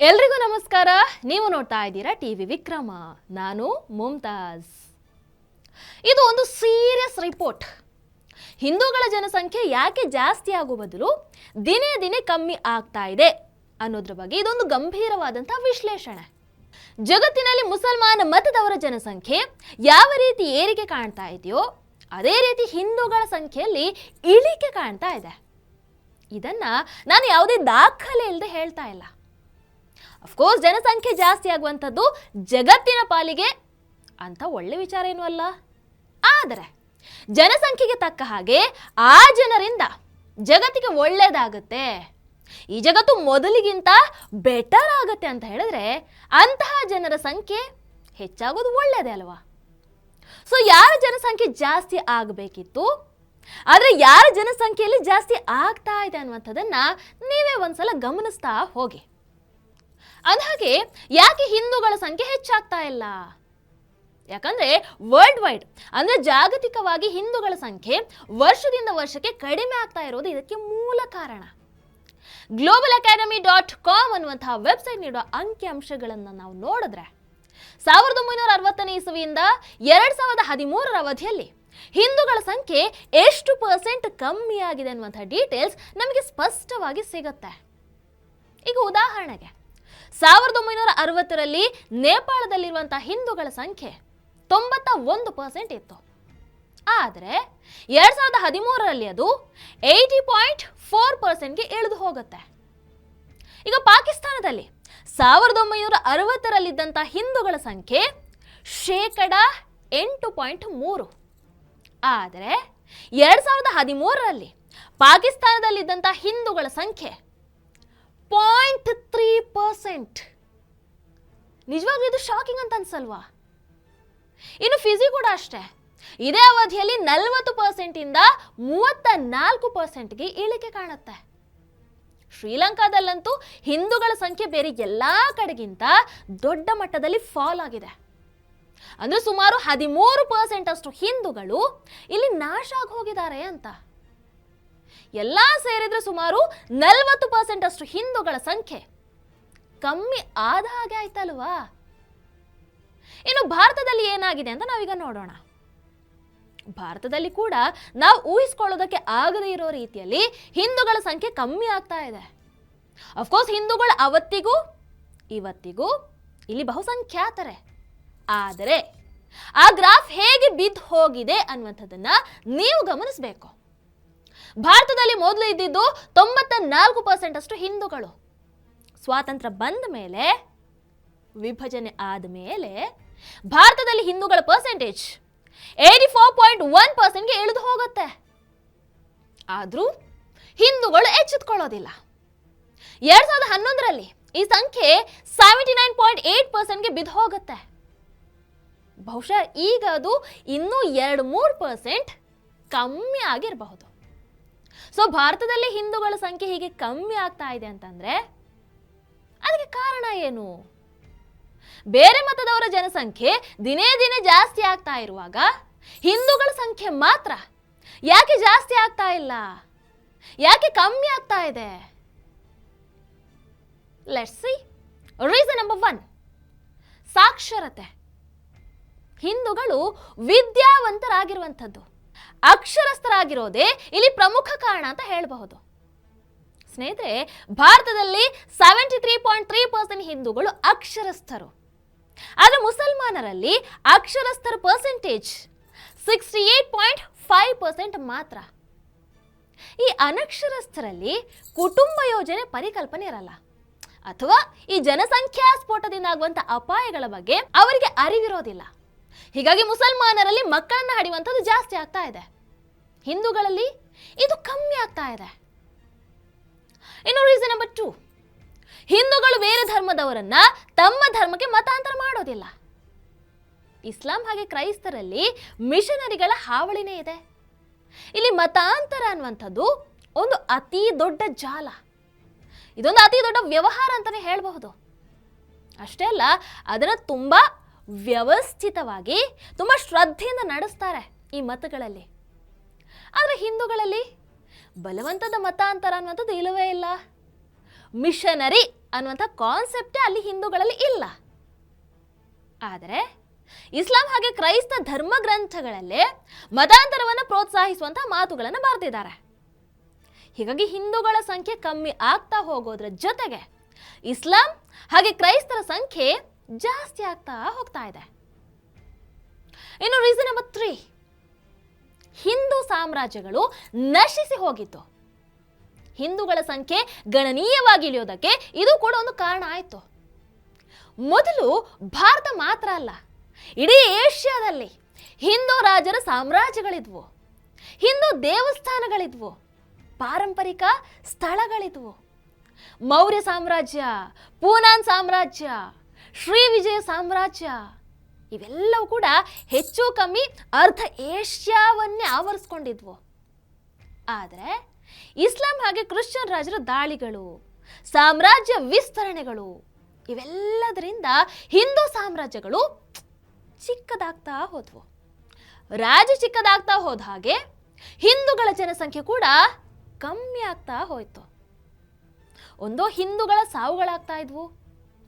ಎಲ್ರಿಗೂ ನಮಸ್ಕಾರ. ನೀವು ನೋಡ್ತಾ ಇದ್ದೀರಾ ಟಿವಿ ವಿಕ್ರಮ. ನಾನು ಮುಮ್ತಾಜ್ ಇದು ಒಂದು ಸೀರಿಯಸ್ ರಿಪೋರ್ಟ್. ಹಿಂದೂಗಳ ಜನಸಂಖ್ಯೆ ಯಾಕೆ ಜಾಸ್ತಿ ಆಗೋ ಬದಲು ದಿನೇ ದಿನೇ ಕಮ್ಮಿ ಆಗ್ತಾ ಇದೆ ಅನ್ನೋದ್ರ ಬಗ್ಗೆ ಇದೊಂದು ಗಂಭೀರವಾದಂತಹ ವಿಶ್ಲೇಷಣೆ. ಜಗತ್ತಿನಲ್ಲಿ ಮುಸಲ್ಮಾನ ಮತದವರ ಜನಸಂಖ್ಯೆ ಯಾವ ರೀತಿ ಏರಿಕೆ ಕಾಣ್ತಾ ಇದೆಯೋ, ಅದೇ ರೀತಿ ಹಿಂದೂಗಳ ಸಂಖ್ಯೆಯಲ್ಲಿ ಇಳಿಕೆ ಕಾಣ್ತಾ ಇದೆ. ಇದನ್ನ ನಾನು ಯಾವುದೇ ದಾಖಲೆ ಇಲ್ಲದೆ ಹೇಳ್ತಾ ಇಲ್ಲ. ಅಫ್ಕೋರ್ಸ್ ಜನಸಂಖ್ಯೆ ಜಾಸ್ತಿ ಆಗುವಂಥದ್ದು ಜಗತ್ತಿನ ಪಾಲಿಗೆ ಅಂತ ಒಳ್ಳೆ ವಿಚಾರ ಏನೂ ಅಲ್ಲ ಆದರೆ ಜನಸಂಖ್ಯೆಗೆ ತಕ್ಕ ಹಾಗೆ ಆ ಜನರಿಂದ ಜಗತ್ತಿಗೆ ಒಳ್ಳೆಯದಾಗುತ್ತೆ. ಈ ಜಗತ್ತು ಮೊದಲಿಗಿಂತ ಬೆಟರ್ ಆಗುತ್ತೆ ಅಂತ ಹೇಳಿದ್ರೆ ಅಂತಹ ಜನರ ಸಂಖ್ಯೆ ಹೆಚ್ಚಾಗೋದು ಒಳ್ಳೆಯದೇ ಅಲ್ವಾ? ಸೊ ಯಾರ ಜನಸಂಖ್ಯೆ ಜಾಸ್ತಿ ಆಗಬೇಕಿತ್ತು? ಆದರೆ ಯಾರ ಜನಸಂಖ್ಯೆಯಲ್ಲಿ ಜಾಸ್ತಿ ಆಗ್ತಾ ಇದೆ ಅನ್ನುವಂಥದ್ದನ್ನು ನೀವೇ ಒಂದ್ಸಲ ಗಮನಿಸ್ತಾ ಹೋಗಿ. ಅಂದಹಾಗೆ ಯಾಕೆ ಹಿಂದೂಗಳ ಸಂಖ್ಯೆ ಹೆಚ್ಚಾಗ್ತಾ ಇಲ್ಲ? ಯಾಕಂದ್ರೆ ವರ್ಲ್ಡ್ ವೈಡ್ ಅಂದ್ರೆ ಜಾಗತಿಕವಾಗಿ ಹಿಂದೂಗಳ ಸಂಖ್ಯೆ ವರ್ಷದಿಂದ ವರ್ಷಕ್ಕೆ ಕಡಿಮೆ ಆಗ್ತಾ ಇರೋದು ಇದಕ್ಕೆ ಮೂಲ ಕಾರಣ. ಗ್ಲೋಬಲ್ ಅಕಾಡೆಮಿ ಡಾಟ್ ಕಾಮ್ ಅನ್ನುವಂತಹ ವೆಬ್ಸೈಟ್ ನೀಡುವ ಅಂಕಿಅಂಶಗಳನ್ನು ನಾವು ನೋಡಿದ್ರೆ, ಸಾವಿರದ ಒಂಬೈನೂರ ಅರವತ್ತನೇ ಇಸವಿಯಿಂದ ಎರಡ್ ಸಾವಿರದ ಹದಿಮೂರರ ಅವಧಿಯಲ್ಲಿ ಹಿಂದೂಗಳ ಸಂಖ್ಯೆ ಎಷ್ಟು ಪರ್ಸೆಂಟ್ ಕಮ್ಮಿ ಆಗಿದೆ ಅನ್ನುವಂತಹ ಡೀಟೇಲ್ಸ್ ನಮಗೆ ಸ್ಪಷ್ಟವಾಗಿ ಸಿಗುತ್ತೆ. ಈಗ ಉದಾಹರಣೆಗೆ ಸಾವಿರದ ಒಂಬೈನೂರ ಅರವತ್ತರಲ್ಲಿ ನೇಪಾಳದಲ್ಲಿರುವಂತಹ ಹಿಂದೂಗಳ ಸಂಖ್ಯೆ ತೊಂಬತ್ತ ಒಂದು ಪರ್ಸೆಂಟ್ ಇತ್ತು. ಆದರೆ ಎರಡ್ ಸಾವಿರದ ಹದಿಮೂರರಲ್ಲಿ ಅದು ಏಯ್ಟಿ ಪಾಯಿಂಟ್ ಫೋರ್ ಪರ್ಸೆಂಟ್ಗೆ ಇಳಿದು ಹೋಗುತ್ತೆ. ಈಗ ಪಾಕಿಸ್ತಾನದಲ್ಲಿ ಸಾವಿರದ ಒಂಬೈನೂರ ಅರವತ್ತರಲ್ಲಿದ್ದಂಥ ಹಿಂದೂಗಳ ಸಂಖ್ಯೆ ಶೇಕಡ ಎಂಟು ಪಾಯಿಂಟ್ ಮೂರು. ಆದರೆ ಎರಡ್ ಸಾವಿರದ ಹದಿಮೂರರಲ್ಲಿ ಪಾಕಿಸ್ತಾನದಲ್ಲಿದ್ದಂಥ ಹಿಂದೂಗಳ ಸಂಖ್ಯೆ ಪಾಯಿಂಟ್ ತ್ರೀ ಪರ್ಸೆಂಟ್ ನಿಜವಾಗ್ಲೂ ಇದು ಶಾಕಿಂಗ್ ಅಂತ ಅನ್ಸಲ್ವಾ ಇನ್ನು ಫಿಜಿ ಕೂಡ ಅಷ್ಟೇ. ಇದೇ ಅವಧಿಯಲ್ಲಿ ನಲವತ್ತು ಪರ್ಸೆಂಟಿಂದ ಮೂವತ್ತ ನಾಲ್ಕು ಪರ್ಸೆಂಟ್ಗೆ ಇಳಿಕೆ ಕಾಣುತ್ತೆ. ಶ್ರೀಲಂಕಾದಲ್ಲಂತೂ ಹಿಂದೂಗಳ ಸಂಖ್ಯೆ ಬೇರೆ ಎಲ್ಲ ಕಡೆಗಿಂತ ದೊಡ್ಡ ಮಟ್ಟದಲ್ಲಿ ಫಾಲ್ ಆಗಿದೆ. ಅಂದ್ರೆ ಸುಮಾರು ಹದಿಮೂರು ಪರ್ಸೆಂಟ್ ಅಷ್ಟು ಹಿಂದೂಗಳು ಇಲ್ಲಿ ನಾಶ ಆಗಿ ಹೋಗಿದ್ದಾರೆ ಅಂತ. ಎಲ್ಲ ಸೇರಿದ್ರೆ ಸುಮಾರು ನಲವತ್ತು ಪರ್ಸೆಂಟ್ ಅಷ್ಟು ಹಿಂದೂಗಳ ಸಂಖ್ಯೆ ಕಮ್ಮಿ ಆದ ಹಾಗೆ ಆಯ್ತಲ್ವಾ? ಇನ್ನು ಭಾರತದಲ್ಲಿ ಏನಾಗಿದೆ ಅಂತ ನಾವೀಗ ನೋಡೋಣ. ಭಾರತದಲ್ಲಿ ಕೂಡ ನಾವು ಊಹಿಸ್ಕೊಳ್ಳೋದಕ್ಕೆ ಆಗದೇ ಇರೋ ರೀತಿಯಲ್ಲಿ ಹಿಂದೂಗಳ ಸಂಖ್ಯೆ ಕಮ್ಮಿ ಆಗ್ತಾ ಇದೆ. ಅಫ್ಕೋರ್ಸ್ ಹಿಂದೂಗಳು ಅವತ್ತಿಗೂ, ಇವತ್ತಿಗೂ ಇಲ್ಲಿ ಬಹುಸಂಖ್ಯಾತರೆ. ಆದರೆ ಆ ಗ್ರಾಫ್ ಹೇಗೆ ಬಿದ್ದು ಹೋಗಿದೆ ಅನ್ನುವಂಥದ್ದನ್ನ ನೀವು ಗಮನಿಸಬೇಕು. ಭಾರತದಲ್ಲಿ ಮೊದಲು ಇದ್ದಿದ್ದು ತೊಂಬತ್ತ ನಾಲ್ಕು ಪರ್ಸೆಂಟ್ ಅಷ್ಟು ಹಿಂದೂಗಳು. ಸ್ವಾತಂತ್ರ್ಯ ಬಂದ ಮೇಲೆ, ವಿಭಜನೆ ಆದ ಮೇಲೆ ಭಾರತದಲ್ಲಿ ಹಿಂದೂಗಳ percentage eighty four point one ಪರ್ಸೆಂಟ್ಗೆ ಇಳಿದು ಹೋಗುತ್ತೆ. ಆದರೂ ಹಿಂದೂಗಳು ಎಚ್ಚೆತ್ಕೊಳ್ಳೋದಿಲ್ಲ. ಎರಡ್ ಸಾವಿರದ ಹನ್ನೊಂದರಲ್ಲಿ ಈ ಸಂಖ್ಯೆ ಸೆವೆಂಟಿ ನೈನ್ ಪಾಯಿಂಟ್ ಏಟ್ ಪರ್ಸೆಂಟ್ಗೆ ಬಿದ್ದು ಹೋಗುತ್ತೆ. ಬಹುಶಃ ಈಗ ಅದು ಇನ್ನೂ ಎರಡು ಮೂರು ಪರ್ಸೆಂಟ್ ಕಮ್ಮಿ ಆಗಿರಬಹುದು. ಸೊ ಭಾರತದಲ್ಲಿ ಹಿಂದೂಗಳ ಸಂಖ್ಯೆ ಹೀಗೆ ಕಮ್ಮಿ ಆಗ್ತಾ ಇದೆ ಅಂತಂದ್ರೆ ಅದಕ್ಕೆ ಕಾರಣ ಏನು? ಬೇರೆ ಮತದವರ ಜನಸಂಖ್ಯೆ ದಿನೇ ದಿನೇ ಜಾಸ್ತಿ ಆಗ್ತಾ ಇರುವಾಗ ಹಿಂದೂಗಳ ಸಂಖ್ಯೆ ಮಾತ್ರ ಯಾಕೆ ಜಾಸ್ತಿ ಆಗ್ತಾ ಇಲ್ಲ? ಯಾಕೆ ಕಮ್ಮಿ ಆಗ್ತಾ ಇದೆ? Let's see reason number one ಸಾಕ್ಷರತೆ. ಹಿಂದೂಗಳು ವಿದ್ಯಾವಂತರಾಗಿರುವಂಥದ್ದು. ಅಕ್ಷರಸ್ಥರಾಗಿರೋದೇ ಇಲ್ಲಿ ಪ್ರಮುಖ ಕಾರಣ ಅಂತ ಹೇಳಬಹುದು. ಸ್ನೇಹಿತರೆ, ಭಾರತದಲ್ಲಿ seventy three point three percent ಹಿಂದೂಗಳು ಅಕ್ಷರಸ್ಥರು. ಆದರೆ ಮುಸಲ್ಮಾನರಲ್ಲಿ ಅಕ್ಷರಸ್ಥರ percentage sixty eight point five percent ಮಾತ್ರ. ಈ ಅನಕ್ಷರಸ್ಥರಲ್ಲಿ ಕುಟುಂಬ ಯೋಜನೆ ಪರಿಕಲ್ಪನೆ ಇರಲ್ಲ. ಅಥವಾ ಈ ಜನಸಂಖ್ಯಾ ಸ್ಫೋಟದಿಂದ ಆಗುವಂತ ಅಪಾಯಗಳ ಬಗ್ಗೆ ಅವರಿಗೆ ಅರಿವಿರೋದಿಲ್ಲ. ಹೀಗಾಗಿ ಮುಸಲ್ಮಾನರಲ್ಲಿ ಮಕ್ಕಳನ್ನ ಹಡಿಯುವಂಥದ್ದು ಜಾಸ್ತಿ ಆಗ್ತಾ ಇದೆ. ಹಿಂದೂಗಳಲ್ಲಿ ಇದು ಕಮ್ಮಿ ಆಗ್ತಾ ಇದೆ. ಇನ್ನು ರೀಸನ್ ನಂಬರ್ ಟು ಹಿಂದೂಗಳು ಬೇರೆ ಧರ್ಮದವರನ್ನ ತಮ್ಮ ಧರ್ಮಕ್ಕೆ ಮತಾಂತರ ಮಾಡೋದಿಲ್ಲ. ಇಸ್ಲಾಂ ಹಾಗೆ ಕ್ರೈಸ್ತರಲ್ಲಿ ಮಿಷನರಿಗಳ ಹಾವಳಿನೇ ಇದೆ. ಇಲ್ಲಿ ಮತಾಂತರ ಅನ್ನುವಂಥದ್ದು ಒಂದು ಅತಿ ದೊಡ್ಡ ಜಾಲ. ಇದೊಂದು ಅತಿ ದೊಡ್ಡ ವ್ಯವಹಾರ ಅಂತಲೇ ಹೇಳಬಹುದು. ಅಷ್ಟೇ ಅಲ್ಲ, ಅದನ್ನು ತುಂಬ ವ್ಯವಸ್ಥಿತವಾಗಿ, ತುಂಬ ಶ್ರದ್ಧೆಯಿಂದ ನಡೆಸ್ತಾರೆ ಈ ಮತಗಳಲ್ಲಿ. ಆದರೆ ಹಿಂದೂಗಳಲ್ಲಿ ಬಲವಂತದ ಮತಾಂತರ ಅನ್ನುವಂಥದ್ದು ಇಲ್ಲವೇ ಇಲ್ಲ. ಮಿಷನರಿ ಅನ್ನುವಂಥ ಕಾನ್ಸೆಪ್ಟೇ ಅಲ್ಲಿ ಹಿಂದೂಗಳಲ್ಲಿ ಇಲ್ಲ. ಆದರೆ ಇಸ್ಲಾಂ ಹಾಗೆ ಕ್ರೈಸ್ತ ಧರ್ಮ ಗ್ರಂಥಗಳಲ್ಲಿ ಮತಾಂತರವನ್ನು ಪ್ರೋತ್ಸಾಹಿಸುವಂಥ ಮಾತುಗಳನ್ನು ಬರೆದಿದ್ದಾರೆ. ಹೀಗಾಗಿ ಹಿಂದೂಗಳ ಸಂಖ್ಯೆ ಕಮ್ಮಿ ಆಗ್ತಾ ಹೋಗೋದ್ರ ಜೊತೆಗೆ ಇಸ್ಲಾಂ ಹಾಗೆ ಕ್ರೈಸ್ತರ ಸಂಖ್ಯೆ ಜಾಸ್ತಿ ಆಗ್ತಾ ಹೋಗ್ತಾ ಇದೆ. ಇನ್ನು ರೀಸನ್ ನಂಬರ್ ತ್ರೀ ಹಿಂದೂ ಸಾಮ್ರಾಜ್ಯಗಳು ನಶಿಸಿ ಹೋಗಿತ್ತು. ಹಿಂದೂಗಳ ಸಂಖ್ಯೆ ಗಣನೀಯವಾಗಿ ಇಳಿಯೋದಕ್ಕೆ ಇದು ಕೂಡ ಒಂದು ಕಾರಣ ಆಯಿತು. ಮೊದಲು ಭಾರತ ಮಾತ್ರ ಅಲ್ಲ, ಇಡೀ ಏಷ್ಯಾದಲ್ಲಿ ಹಿಂದೂ ರಾಜರ ಸಾಮ್ರಾಜ್ಯಗಳಿದ್ವು, ಹಿಂದೂ ದೇವಸ್ಥಾನಗಳಿದ್ವು, ಪಾರಂಪರಿಕ ಸ್ಥಳಗಳಿದ್ವು. ಮೌರ್ಯ ಸಾಮ್ರಾಜ್ಯ, ಪೂನಾನ್ ಸಾಮ್ರಾಜ್ಯ, ಶ್ರೀ ವಿಜಯ ಸಾಮ್ರಾಜ್ಯ ಇವೆಲ್ಲವೂ ಕೂಡ ಹೆಚ್ಚು ಕಮ್ಮಿ ಅರ್ಧ ಏಷ್ಯಾವನ್ನೇ ಆವರಿಸ್ಕೊಂಡಿದ್ವು. ಆದರೆ ಇಸ್ಲಾಂ ಹಾಗೆ ಕ್ರಿಶ್ಚಿಯನ್ ರಾಜರ ದಾಳಿಗಳು, ಸಾಮ್ರಾಜ್ಯ ವಿಸ್ತರಣೆಗಳು, ಇವೆಲ್ಲದರಿಂದ ಹಿಂದೂ ಸಾಮ್ರಾಜ್ಯಗಳು ಚಿಕ್ಕದಾಗ್ತಾ ಹೋದ್ವು. ರಾಜ ಚಿಕ್ಕದಾಗ್ತಾ ಹೋದ ಹಾಗೆ ಹಿಂದೂಗಳ ಜನಸಂಖ್ಯೆ ಕೂಡ ಕಮ್ಮಿ ಆಗ್ತಾ ಹೋಯ್ತು. ಒಂದೋ ಹಿಂದೂಗಳ ಸಾವುಗಳಾಗ್ತಾ ಇದ್ವು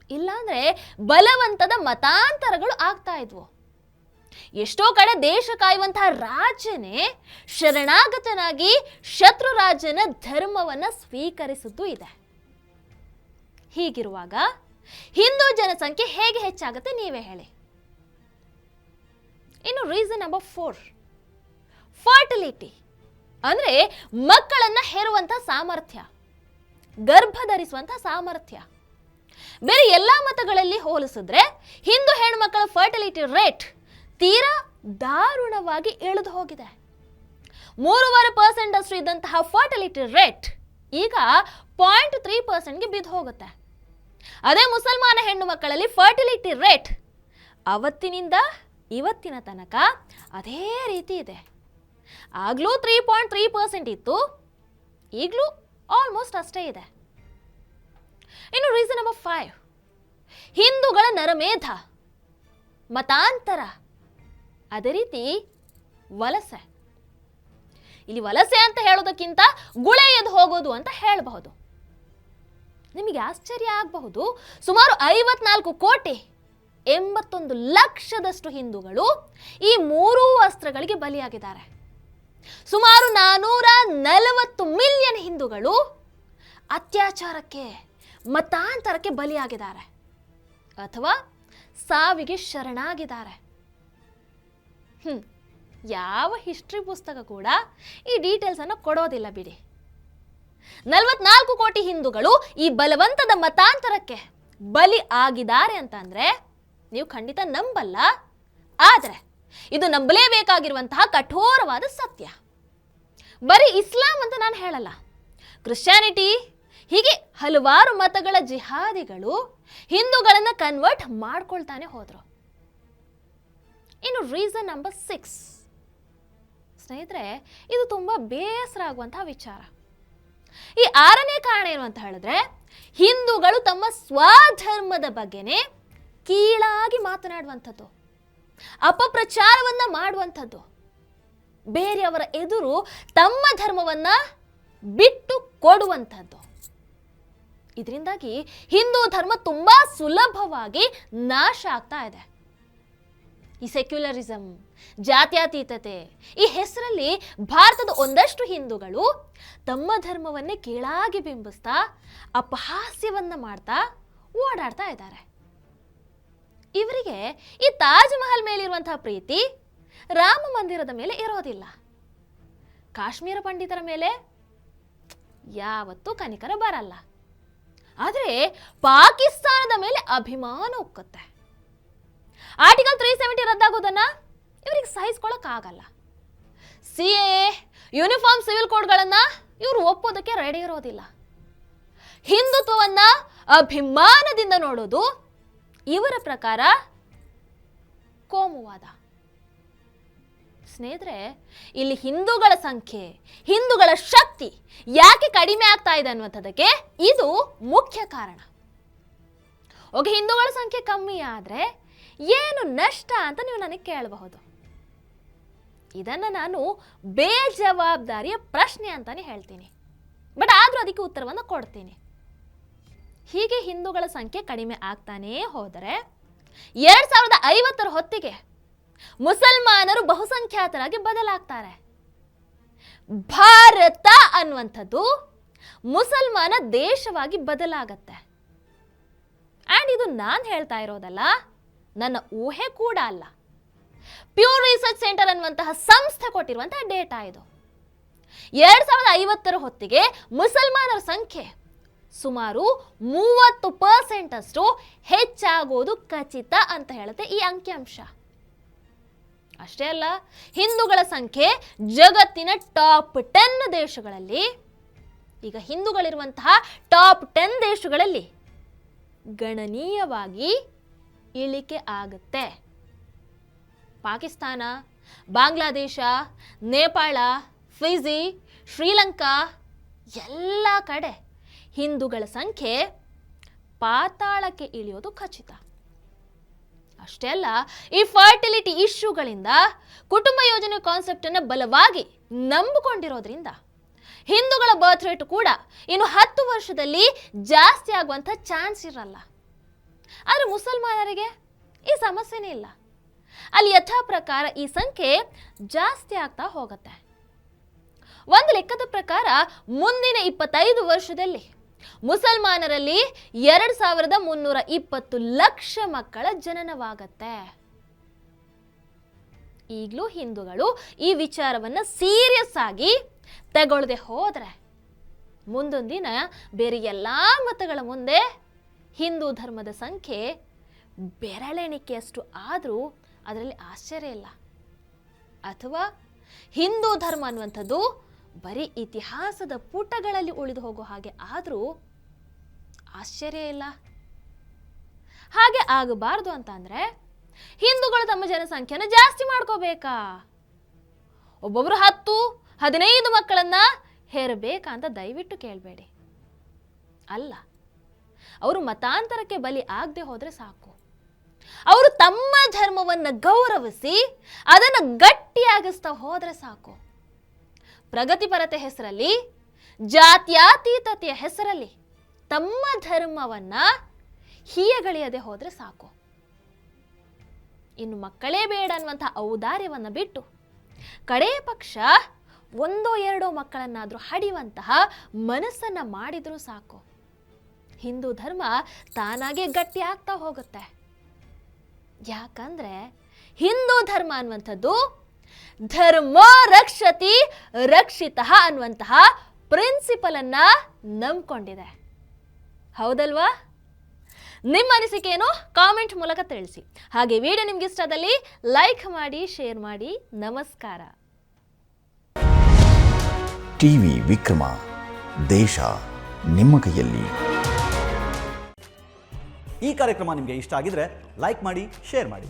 ಇಲ್ಲಾಂದ್ರೆ ಬಲವಂತದ ಮತಾಂತರಗಳು ಆಗ್ತಾ ಇದ್ವು. ಎಷ್ಟೋ ಕಡೆ ದೇಶ ಕಾಯುವಂತಹ ರಾಜನೇ ಶರಣಾಗತನಾಗಿ ಶತ್ರು ರಾಜನ ಧರ್ಮವನ್ನ ಸ್ವೀಕರಿಸಿದ್ದು ಇದೆ. ಹೀಗಿರುವಾಗ ಹಿಂದೂ ಜನಸಂಖ್ಯೆ ಹೇಗೆ ಹೆಚ್ಚಾಗುತ್ತೆ ನೀವೇ ಹೇಳಿ. ಇನ್ನು ರೀಸನ್ ನಂಬರ್ ಫೋರ್ ಫರ್ಟಿಲಿಟಿ ಅಂದ್ರೆ ಮಕ್ಕಳನ್ನ ಹೆರುವಂತ ಸಾಮರ್ಥ್ಯ, ಗರ್ಭ ಧರಿಸುವಂತ ಸಾಮರ್ಥ್ಯ. ಬೇರೆ ಎಲ್ಲ ಮತಗಳಲ್ಲಿ ಹೋಲಿಸಿದ್ರೆ ಹಿಂದೂ ಹೆಣ್ಮಕ್ಕಳ ಫರ್ಟಿಲಿಟಿ ರೇಟ್ ತೀರಾ ದಾರುಣವಾಗಿ ಇಳಿದು ಹೋಗಿದೆ. ಮೂರುವರೆ ಪರ್ಸೆಂಟ್ ಅಷ್ಟು ಇದ್ದಂತಹ ಫರ್ಟಿಲಿಟಿ ರೇಟ್ ಈಗ ಪಾಯಿಂಟ್ ತ್ರೀ ಪರ್ಸೆಂಟ್ಗೆ ಬಿದ್ದು ಹೋಗುತ್ತೆ. ಅದೇ ಮುಸಲ್ಮಾನ ಹೆಣ್ಣು ಮಕ್ಕಳಲ್ಲಿ ಫರ್ಟಿಲಿಟಿ ರೇಟ್ ಅವತ್ತಿನಿಂದ ಇವತ್ತಿನ ತನಕ ಅದೇ ರೀತಿ ಇದೆ. ಆಗಲೂ ತ್ರೀ ಪಾಯಿಂಟ್ ತ್ರೀ ಪರ್ಸೆಂಟ್ ಇತ್ತು, ಈಗಲೂ ಆಲ್ಮೋಸ್ಟ್ ಅಷ್ಟೇ ಇದೆ. ಇನ್ನು ರೀಸನ್ ನಂಬರ್ ಫೈವ್ ಹಿಂದೂಗಳ ನರಮೇಧ, ಮತಾಂತರ, ಅದೇ ರೀತಿ ವಲಸೆ. ಇಲ್ಲಿ ವಲಸೆ ಅಂತ ಹೇಳೋದಕ್ಕಿಂತ ಗುಳೆ ಎದ್ದು ಹೋಗೋದು ಅಂತ ಹೇಳಬಹುದು. ನಿಮಗೆ ಆಶ್ಚರ್ಯ ಆಗಬಹುದು, ಸುಮಾರು ಐವತ್ನಾಲ್ಕು ಕೋಟಿ ಎಂಬತ್ತೊಂದು ಲಕ್ಷದಷ್ಟು ಹಿಂದೂಗಳು ಈ ಮೂರೂ ಅಸ್ತ್ರಗಳಿಗೆ ಬಲಿಯಾಗಿದ್ದಾರೆ. ಸುಮಾರು ನಾನೂರ ನಲವತ್ತು ಮಿಲಿಯನ್ ಹಿಂದೂಗಳು ಅತ್ಯಾಚಾರಕ್ಕೆ ಮತಾಂತರಕ್ಕೆ ಬಲಿಯಾಗಿದ್ದಾರೆ. ಅಥವಾ ಸಾವಿಗೆ ಶರಣಾಗಿದ್ದಾರೆ. ಹ್ಮ್, ಯಾವ ಹಿಸ್ಟ್ರಿ ಪುಸ್ತಕ ಕೂಡ ಈ ಡೀಟೇಲ್ಸ್ ಅನ್ನು ಕೊಡೋದಿಲ್ಲ ಬಿಡಿ. ನಲವತ್ನಾಲ್ಕು ಕೋಟಿ ಹಿಂದೂಗಳು ಈ ಬಲವಂತದ ಮತಾಂತರಕ್ಕೆ ಬಲಿ ಆಗಿದ್ದಾರೆ ಅಂತ ಅಂದ್ರೆ ನೀವು ಖಂಡಿತ ನಂಬಲ್ಲ. ಆದರೆ ಇದು ನಂಬಲೇಬೇಕಾಗಿರುವಂತಹ ಕಠೋರವಾದ ಸತ್ಯ. ಬರೀ ಇಸ್ಲಾಂ ಅಂತ ನಾನು ಹೇಳಲ್ಲ. ಕ್ರಿಶ್ಚಿಯಾನಿಟಿ ಹೀಗೆ ಹಲವಾರು ಮತಗಳ ಜಿಹಾದಿಗಳು ಹಿಂದೂಗಳನ್ನು ಕನ್ವರ್ಟ್ ಮಾಡ್ಕೊಳ್ತಾನೆ ಹೋದರು. ಇನ್ನು ರೀಸನ್ ನಂಬರ್ ಸಿಕ್ಸ್ ಸ್ನೇಹಿತರೆ, ಇದು ತುಂಬ ಬೇಸರ ಆಗುವಂತಹ ವಿಚಾರ. ಈ ಆರನೇ ಕಾರಣ ಏನು ಅಂತ ಹೇಳಿದ್ರೆ, ಹಿಂದೂಗಳು ತಮ್ಮ ಸ್ವಧರ್ಮದ ಬಗ್ಗೆನೇ ಕೀಳಾಗಿ ಮಾತನಾಡುವಂಥದ್ದು, ಅಪಪ್ರಚಾರವನ್ನ ಮಾಡುವಂಥದ್ದು. ಬೇರೆಯವರ ಎದುರು ತಮ್ಮ ಧರ್ಮವನ್ನ ಬಿಟ್ಟು ಕೊಡುವಂಥದ್ದು. ಇದರಿಂದಾಗಿ ಹಿಂದೂ ಧರ್ಮ ತುಂಬಾ ಸುಲಭವಾಗಿ ನಾಶ ಆಗ್ತಾ ಇದೆ. ಈ ಸೆಕ್ಯುಲರಿಸಂ ಜಾತ್ಯತೀತತೆ, ಈ ಹೆಸರಲ್ಲಿ ಭಾರತದ ಒಂದಷ್ಟು ಹಿಂದೂಗಳು ತಮ್ಮ ಧರ್ಮವನ್ನೇ ಕೀಳಾಗಿ ಬಿಂಬಿಸ್ತಾ, ಅಪಹಾಸ್ಯವನ್ನ ಮಾಡ್ತಾ ಓಡಾಡ್ತಾ ಇದ್ದಾರೆ. ಇವರಿಗೆ ಈ ತಾಜ್ ಮಹಲ್ ಮೇಲಿರುವಂತಹ ಪ್ರೀತಿ ರಾಮ ಮಂದಿರದ ಮೇಲೆ ಇರೋದಿಲ್ಲ. ಕಾಶ್ಮೀರ ಪಂಡಿತರ ಮೇಲೆ ಯಾವತ್ತೂ ಕನಿಕರ ಬರಲ್ಲ. ಆದರೆ ಪಾಕಿಸ್ತಾನದ ಮೇಲೆ ಅಭಿಮಾನ ಉಕ್ಕುತ್ತೆ. ಆರ್ಟಿಕಲ್ ತ್ರೀ ಸೆವೆಂಟಿ ರದ್ದಾಗೋದನ್ನ ಇವರಿಗೆ ಸಹಿಸ್ಕೊಳಕ್ಕಾಗಲ್ಲ ಸಿ ಎ ಯೂನಿಫಾರ್ಮ್ ಸಿವಿಲ್ ಕೋಡ್ಗಳನ್ನು ಇವರು ಒಪ್ಪೋದಕ್ಕೆ ರೆಡಿ ಇರೋದಿಲ್ಲ. ಹಿಂದುತ್ವವನ್ನ ಅಭಿಮಾನದಿಂದ ನೋಡೋದು ಇವರ ಪ್ರಕಾರ ಕೋಮುವಾದ. ಸ್ನೇಹಿತರೆ, ಇಲ್ಲಿ ಹಿಂದೂಗಳ ಸಂಖ್ಯೆ, ಹಿಂದೂಗಳ ಶಕ್ತಿ ಯಾಕೆ ಕಡಿಮೆ ಆಗ್ತಾ ಇದೆ ಅನ್ನುವಂಥದ್ದಕ್ಕೆ ಇದು ಮುಖ್ಯ ಕಾರಣ. ಓಕೆ, ಹಿಂದೂಗಳ ಸಂಖ್ಯೆ ಕಮ್ಮಿ ಆದರೆ ಏನು ನಷ್ಟ ಅಂತ ನೀವು ನನಗೆ ಕೇಳಬಹುದು. ಇದನ್ನು ನಾನು ಬೇಜವಾಬ್ದಾರಿಯ ಪ್ರಶ್ನೆ ಅಂತಾನೆ ಹೇಳ್ತೀನಿ. ಬಟ್ ಆದರೂ ಅದಕ್ಕೆ ಉತ್ತರವನ್ನು ಕೊಡ್ತೀನಿ. ಹೀಗೆ ಹಿಂದೂಗಳ ಸಂಖ್ಯೆ ಕಡಿಮೆ ಆಗ್ತಾನೇ ಹೋದರೆ, ಎರಡು ಸಾವಿರದ ಐವತ್ತರ ಹೊತ್ತಿಗೆ ಮುಸಲ್ಮಾನರು ಬಹುಸಂಖ್ಯಾತರಾಗಿ ಬದಲಾಗ್ತಾರೆ. ಭಾರತ ಅನ್ನುವಂಥದ್ದು ಮುಸಲ್ಮಾನ ದೇಶವಾಗಿ ಬದಲಾಗತ್ತೆ. ಆ್ಯಂಡ್ ಇದು ನಾನು ಹೇಳ್ತಾ ಇರೋದಲ್ಲ, ನನ್ನ ಊಹೆ ಕೂಡ ಅಲ್ಲ. ಪ್ಯೂರ್ ರಿಸರ್ಚ್ ಸೆಂಟರ್ ಅನ್ನುವಂತಹ ಸಂಸ್ಥೆ ಕೊಟ್ಟಿರುವಂತಹ ಡೇಟಾ ಇದು. ಎರಡ್ ಸಾವಿರದ ಐವತ್ತರ ಹೊತ್ತಿಗೆ ಮುಸಲ್ಮಾನರ ಸಂಖ್ಯೆ ಸುಮಾರು ಮೂವತ್ತು ಪರ್ಸೆಂಟ್ ಅಷ್ಟು ಹೆಚ್ಚಾಗೋದು ಖಚಿತ ಅಂತ ಹೇಳುತ್ತೆ ಈ ಅಂಕಿಅಂಶ. ಅಷ್ಟೇ ಅಲ್ಲ, ಹಿಂದೂಗಳ ಸಂಖ್ಯೆ ಜಗತ್ತಿನ ಟಾಪ್ ಟೆನ್ ದೇಶಗಳಲ್ಲಿ, ಈಗ ಹಿಂದೂಗಳಿರುವಂತಹ ಟಾಪ್ ಟೆನ್ ದೇಶಗಳಲ್ಲಿ ಗಣನೀಯವಾಗಿ ಇಳಿಕೆ ಆಗುತ್ತೆ. ಪಾಕಿಸ್ತಾನ, ಬಾಂಗ್ಲಾದೇಶ, ನೇಪಾಳ, ಫಿಜಿ, ಶ್ರೀಲಂಕಾ, ಎಲ್ಲ ಕಡೆ ಹಿಂದೂಗಳ ಸಂಖ್ಯೆ ಪಾತಾಳಕ್ಕೆ ಇಳಿಯೋದು ಖಚಿತ. ಅಷ್ಟೇ ಅಲ್ಲ, ಈ ಫರ್ಟಿಲಿಟಿ ಇಶ್ಯೂಗಳಿಂದ ಕುಟುಂಬ ಯೋಜನೆ ಕಾನ್ಸೆಪ್ಟ್ ಅನ್ನು ಬಲವಾಗಿ ನಂಬಿಕೊಂಡಿರೋದ್ರಿಂದ ಹಿಂದೂಗಳ ಬರ್ತ್ ರೇಟ್ ಕೂಡ ಇನ್ನು ಹತ್ತು ವರ್ಷದಲ್ಲಿ ಜಾಸ್ತಿ ಆಗುವಂಥ ಚಾನ್ಸ್ ಇರಲ್ಲ. ಆದರೆ ಮುಸಲ್ಮಾನರಿಗೆ ಈ ಸಮಸ್ಯೆನೇ ಇಲ್ಲ. ಅಲ್ಲಿ ಯಥಾ ಪ್ರಕಾರ ಈ ಸಂಖ್ಯೆ ಜಾಸ್ತಿ ಆಗ್ತಾ ಹೋಗುತ್ತೆ. ಒಂದು ಲೆಕ್ಕದ ಪ್ರಕಾರ ಮುಂದಿನ ಇಪ್ಪತ್ತೈದು ವರ್ಷದಲ್ಲಿ ಮುಸಲ್ಮಾನರಲ್ಲಿ ಎರಡು ಸಾವಿರದ ಮುನ್ನೂರ ಇಪ್ಪತ್ತು ಲಕ್ಷ ಮಕ್ಕಳ ಜನನವಾಗತ್ತೆ. ಈಗಲೂ ಹಿಂದೂಗಳು ಈ ವಿಚಾರವನ್ನ ಸೀರಿಯಸ್ ಆಗಿ ತಗೊಳ್ಳದೆ ಹೋದ್ರೆ, ಮುಂದೊಂದು ದಿನ ಬೇರೆ ಎಲ್ಲ ಮತಗಳ ಮುಂದೆ ಹಿಂದೂ ಧರ್ಮದ ಸಂಖ್ಯೆ ಬೆರಳೆಣಿಕೆಯಷ್ಟು ಆದರೂ ಅದರಲ್ಲಿ ಆಶ್ಚರ್ಯ ಇಲ್ಲ. ಅಥವಾ ಹಿಂದೂ ಧರ್ಮ ಅನ್ನುವಂಥದ್ದು ಬರೀ ಇತಿಹಾಸದ ಪುಟಗಳಲ್ಲಿ ಉಳಿದು ಹೋಗೋ ಹಾಗೆ ಆದರೂ ಆಶ್ಚರ್ಯ ಇಲ್ಲ. ಹಾಗೆ ಆಗಬಾರ್ದು ಅಂತ ಅಂದರೆ ಹಿಂದೂಗಳು ತಮ್ಮ ಜನಸಂಖ್ಯೆನ ಜಾಸ್ತಿ ಮಾಡ್ಕೋಬೇಕಾ? ಒಬ್ಬೊಬ್ರು ಹತ್ತು, ಹದಿನೈದು ಮಕ್ಕಳನ್ನ ಹೇರಬೇಕಾ ಅಂತ ದಯವಿಟ್ಟು ಕೇಳಬೇಡಿ. ಅಲ್ಲ, ಅವರು ಮತಾಂತರಕ್ಕೆ ಬಲಿ ಆಗದೆ ಹೋದರೆ ಸಾಕು. ಅವರು ತಮ್ಮ ಧರ್ಮವನ್ನು ಗೌರವಿಸಿ ಅದನ್ನು ಗಟ್ಟಿಯಾಗಿಸ್ತಾ ಹೋದರೆ ಸಾಕು. ಪ್ರಗತಿಪರತೆ ಹೆಸರಲ್ಲಿ, ಜಾತ್ಯಾತೀತತೆಯ ಹೆಸರಲ್ಲಿ ತಮ್ಮ ಧರ್ಮವನ್ನ ಹೀಯಗಳಿಯದೆ ಹೋದ್ರೆ ಸಾಕು. ಇನ್ನು ಮಕ್ಕಳೇ ಬೇಡ ಅನ್ನುವಂಥ ಔದಾರ್ಯವನ್ನ ಬಿಟ್ಟು ಕಡೇ ಪಕ್ಷ ಒಂದೋ ಎರಡೋ ಮಕ್ಕಳನ್ನಾದರೂ ಹಡಿಯುವಂತಹ ಮನಸ್ಸನ್ನ ಮಾಡಿದ್ರೂ ಸಾಕು. ಹಿಂದೂ ಧರ್ಮ ತಾನಾಗೆ ಗಟ್ಟಿ ಆಗ್ತಾ ಹೋಗುತ್ತೆ. ಯಾಕಂದ್ರೆ ಹಿಂದೂ ಧರ್ಮ ಅನ್ನುವಂಥದ್ದು ಧರ್ಮ ರಕ್ಷತಿ ರಕ್ಷಿತ ಅನ್ನುವಂತಹ ಪ್ರಿನ್ಸಿಪಲ್ ಅನ್ನ ನಂಬಿಕೊಂಡಿದೆ. ಹೌದಲ್ವಾ? ನಿಮ್ಮ ಅನಿಸಿಕೆಯನ್ನು ಕಾಮೆಂಟ್ ಮೂಲಕ ತಿಳಿಸಿ. ಹಾಗೆ ವಿಡಿಯೋ ನಿಮ್ಗೆ ಇಷ್ಟದಲ್ಲಿ ಲೈಕ್ ಮಾಡಿ ಶೇರ್ ಮಾಡಿ. ನಮಸ್ಕಾರ. ಟಿವಿ ವಿಕ್ರಮ, ದೇಶ ನಿಮ್ಮ ಕೈಯಲ್ಲಿ. ಈ ಕಾರ್ಯಕ್ರಮ ನಿಮಗೆ ಇಷ್ಟ ಆಗಿದ್ರೆ ಲೈಕ್ ಮಾಡಿ ಶೇರ್ ಮಾಡಿ.